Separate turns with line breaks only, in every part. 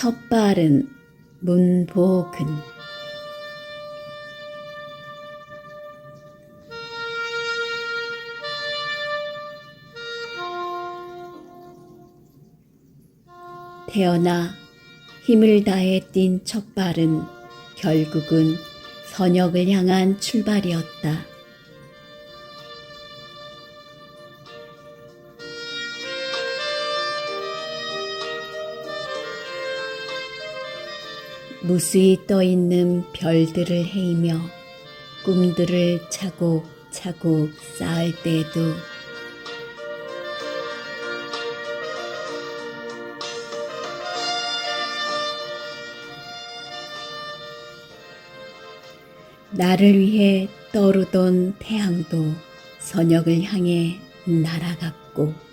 첫 발은 문복은 태어나 힘을 다해 뛴 첫 발은 결국은 선역을 향한 출발이었다. 무수히 떠 있는 별들을 헤이며 꿈들을 차곡차곡 쌓을 때에도 나를 위해 떠오르던 태양도 선역을 향해 날아갔고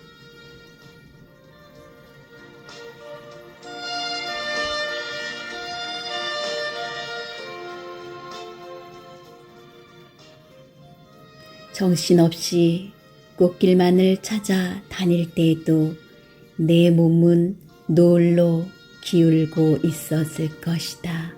정신없이 꽃길만을 찾아 다닐 때에도 내 몸은 노을로 기울고 있었을 것이다.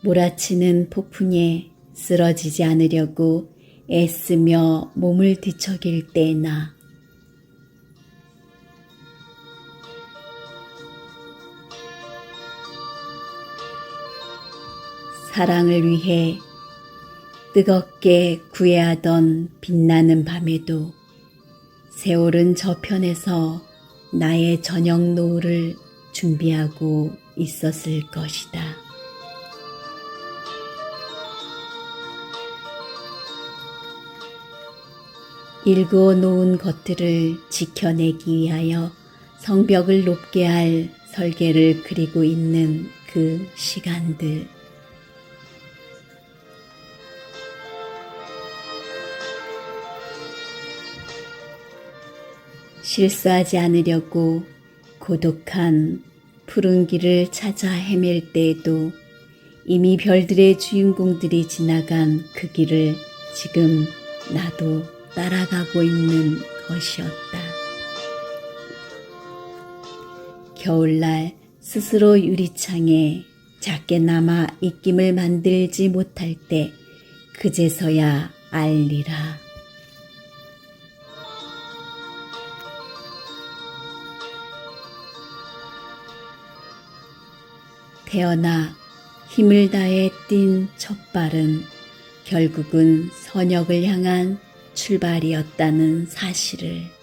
몰아치는 폭풍에 쓰러지지 않으려고 애쓰며 몸을 뒤척일 때 나 사랑을 위해 뜨겁게 구애하던 빛나는 밤에도 세월은 저편에서 나의 저녁 노을을 준비하고 있었을 것이다. 일구어 놓은 것들을 지켜내기 위하여 성벽을 높게 할 설계를 그리고 있는 그 시간들. 실수하지 않으려고 고독한 푸른 길을 찾아 헤맬 때에도 이미 별들의 주인공들이 지나간 그 길을 지금 나도 따라가고 있는 것이었다. 겨울날 스스로 유리창에 작게나마 입김을 만들지 못할 때 그제서야 알리라. 태어나 힘을 다해 뛴 첫발은 결국은 선역을 향한 출발이었다는 사실을